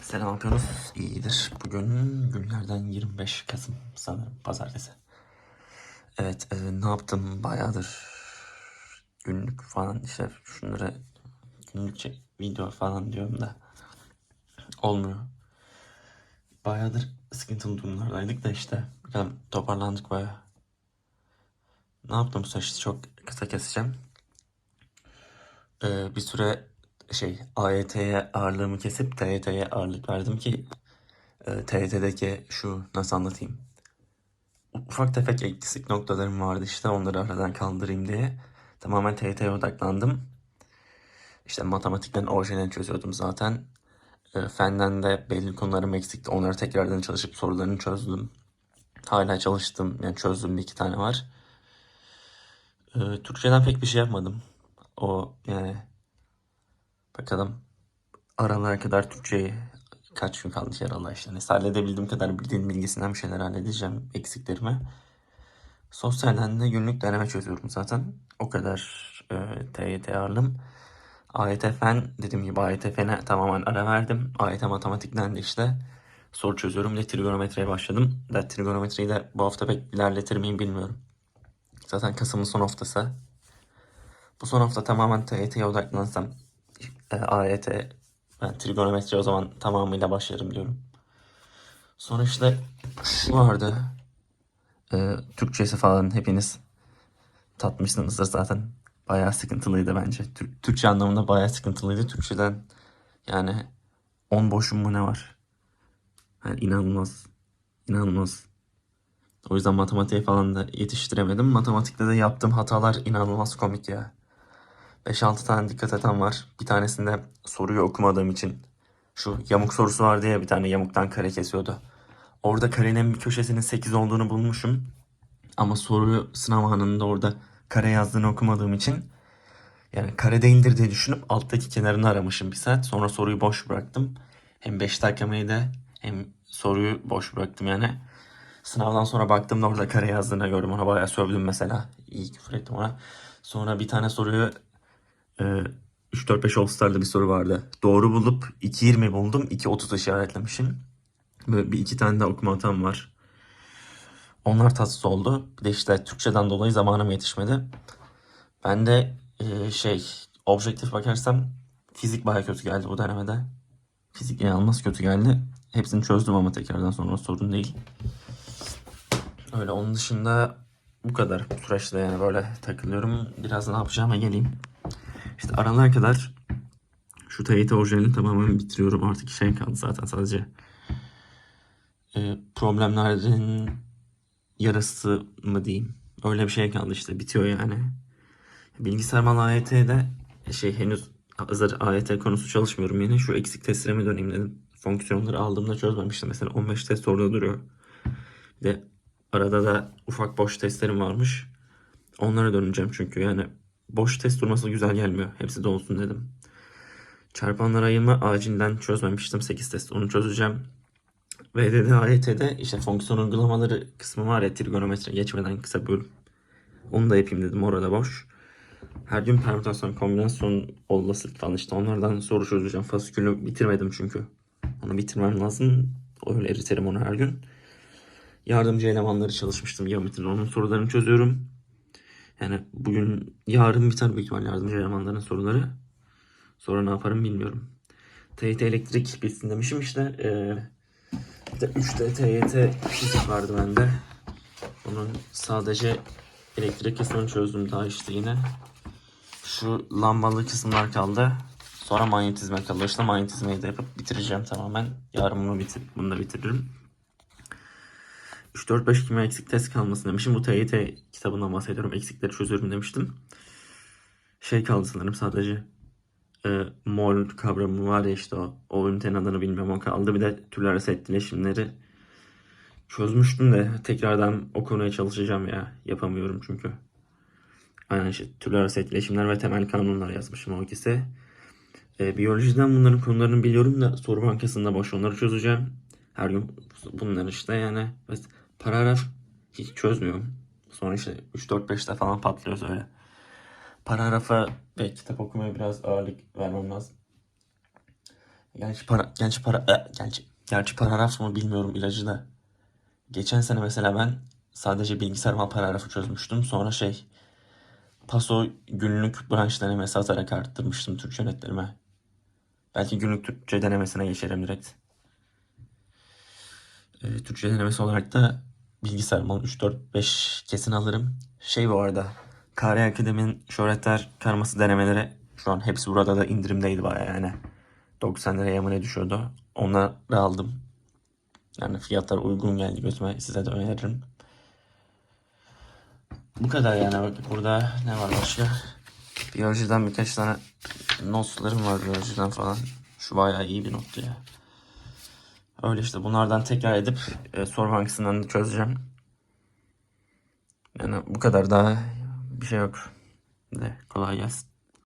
Selam yapıyorsunuz? İyidir. Bugün günlerden 25 Kasım sanırım pazartesi. Evet e, ne yaptım bayağıdır günlük falan işte şunları günlük çek, video falan diyorum da olmuyor. Bayağıdır sıkıntılı durumlardaydık da işte bakalım toparlandık bayağı. Ne yaptım bu çok kısa keseceğim. Ee, bir süre şey AYT'ye ağırlığımı kesip TYT'ye ağırlık verdim ki e, TYT'deki şu nasıl anlatayım ufak tefek eksik noktalarım vardı işte onları aradan kaldırayım diye tamamen TYT'ye odaklandım. İşte matematikten orijinal çözüyordum zaten. E, fenden de belli konularım eksikti. Onları tekrardan çalışıp sorularını çözdüm. Hala çalıştım. Yani çözdüm bir iki tane var. E, Türkçeden pek bir şey yapmadım. O yani bakalım aralara kadar Türkçeyi kaç gün kaldı ki aralar işte. Neyse halledebildiğim kadar bildiğim bilgisinden bir şeyler halledeceğim eksiklerimi. Sosyalden de günlük deneme çözüyorum zaten. O kadar e, TYT ağırlığım. AYT fen dediğim gibi AYT fene tamamen ara verdim. AYT matematikten de işte soru çözüyorum. De trigonometriye başladım. Da trigonometriyi de bu hafta pek ilerletir miyim bilmiyorum. Zaten Kasım'ın son haftası. Bu son hafta tamamen TYT'ye odaklansam e, AYT ben trigonometri o zaman tamamıyla başlarım diyorum. Sonra işte şu vardı. E, Türkçesi falan hepiniz tatmışsınızdır zaten. Bayağı sıkıntılıydı bence. Tür- Türkçe anlamında bayağı sıkıntılıydı. Türkçeden yani 10 boşum mu ne var? Yani inanılmaz. İnanılmaz. O yüzden matematiğe falan da yetiştiremedim. Matematikte de yaptığım hatalar inanılmaz komik ya. 5-6 tane dikkat eden var. Bir tanesinde soruyu okumadığım için şu yamuk sorusu vardı ya bir tane yamuktan kare kesiyordu. Orada karenin bir köşesinin 8 olduğunu bulmuşum. Ama soruyu sınav anında orada kare yazdığını okumadığım için yani kare değildir diye düşünüp alttaki kenarını aramışım bir saat. Sonra soruyu boş bıraktım. Hem 5 dakikamı da hem soruyu boş bıraktım yani. Sınavdan sonra baktığımda orada kare yazdığını gördüm. Ona bayağı sövdüm mesela. İyi küfür ettim ona. Sonra bir tane soruyu e, 3-4-5 All Star'da bir soru vardı. Doğru bulup 2.20 buldum. 2.30 işaretlemişim. Böyle bir iki tane daha okuma hatam var. Onlar tatsız oldu. Bir de işte Türkçeden dolayı zamanım yetişmedi. Ben de e, şey objektif bakarsam fizik baya kötü geldi bu denemede. Fizik inanılmaz kötü geldi. Hepsini çözdüm ama tekrardan sonra sorun değil. Öyle onun dışında bu kadar bu süreçte yani böyle takılıyorum. Biraz ne yapacağıma geleyim. İşte aralar kadar şu TYT orijinalini tamamen bitiriyorum. Artık şey kaldı zaten sadece e, problemlerin yarısı mı diyeyim. Öyle bir şey kaldı işte bitiyor yani. Bilgisayar mal AYT'de şey henüz hazır AYT konusu çalışmıyorum yine. Şu eksik testlerime döneyim dedim. Fonksiyonları aldığımda çözmemiştim. Mesela 15 test orada duruyor. Bir de arada da ufak boş testlerim varmış. Onlara döneceğim çünkü yani boş test durması güzel gelmiyor. Hepsi de olsun dedim. Çarpanlar ayırma acilen çözmemiştim. 8 test onu çözeceğim. VDD AYT'de işte fonksiyon uygulamaları kısmı var ya trigonometri geçmeden kısa bölüm. Onu da yapayım dedim orada boş. Her gün permütasyon, kombinasyon, olasılık falan işte onlardan soru çözeceğim. Fasikülü bitirmedim çünkü. Onu bitirmem lazım. Öyle eriterim onu her gün. Yardımcı elemanları çalışmıştım geometrinin. Onun sorularını çözüyorum. Yani bugün yarın biter büyük ihtimal yardımcı elemanların soruları. Sonra ne yaparım bilmiyorum. TYT elektrik bitsin demişim işte. Ee, bir de 3D TYT fizik vardı bende. Onun sadece elektrik kısmını çözdüm daha işte yine. Şu lambalı kısımlar kaldı. Sonra manyetizme kaldı. İşte manyetizmayı da yapıp bitireceğim tamamen. Yarın bunu, bitir bunu da bitiririm. 3-4-5 kimya eksik test kalmasın demişim. Bu TYT kitabından bahsediyorum. Eksikleri çözüyorum demiştim. Şey kaldı sanırım sadece. E, mol kavramı var ya işte o. O ünitenin adını bilmiyorum o kaldı. Bir de türler arası etkileşimleri çözmüştüm de tekrardan okumaya çalışacağım ya. Yapamıyorum çünkü. Aynen işte türler arası etkileşimler ve temel kanunlar yazmışım o ikisi. E, biyolojiden bunların konularını biliyorum da soru bankasında boş onları çözeceğim. Her gün bunları işte yani paragraf hiç çözmüyorum. Sonra işte 3-4-5'te falan patlıyoruz öyle. Paragrafa ve kitap okumaya biraz ağırlık vermem lazım. Gerçi para, gerçi para, e, gerçi, gerçi paragraf mı bilmiyorum ilacı da. Geçen sene mesela ben sadece bilgisayar mal paragrafı çözmüştüm. Sonra şey paso günlük branş denemesi atarak arttırmıştım Türkçe netlerime. Belki günlük Türkçe denemesine geçerim direkt. Ee, Türkçe denemesi olarak da bilgisayar mal 3, 4, 5 kesin alırım. Şey bu arada KR Akademi'nin şöhretler karması denemeleri şu an hepsi burada da indirimdeydi baya yani. 90 liraya mı ne düşüyordu. Onları aldım. Yani fiyatlar uygun geldi gözüme. Size de öneririm. Bu kadar yani. Burada ne var başka? Biyolojiden birkaç tane notlarım var biyolojiden falan. Şu bayağı iyi bir nottu ya. Öyle işte bunlardan tekrar edip e, soru bankasından da çözeceğim. Yani bu kadar daha bir şey yok. De kolay gelsin.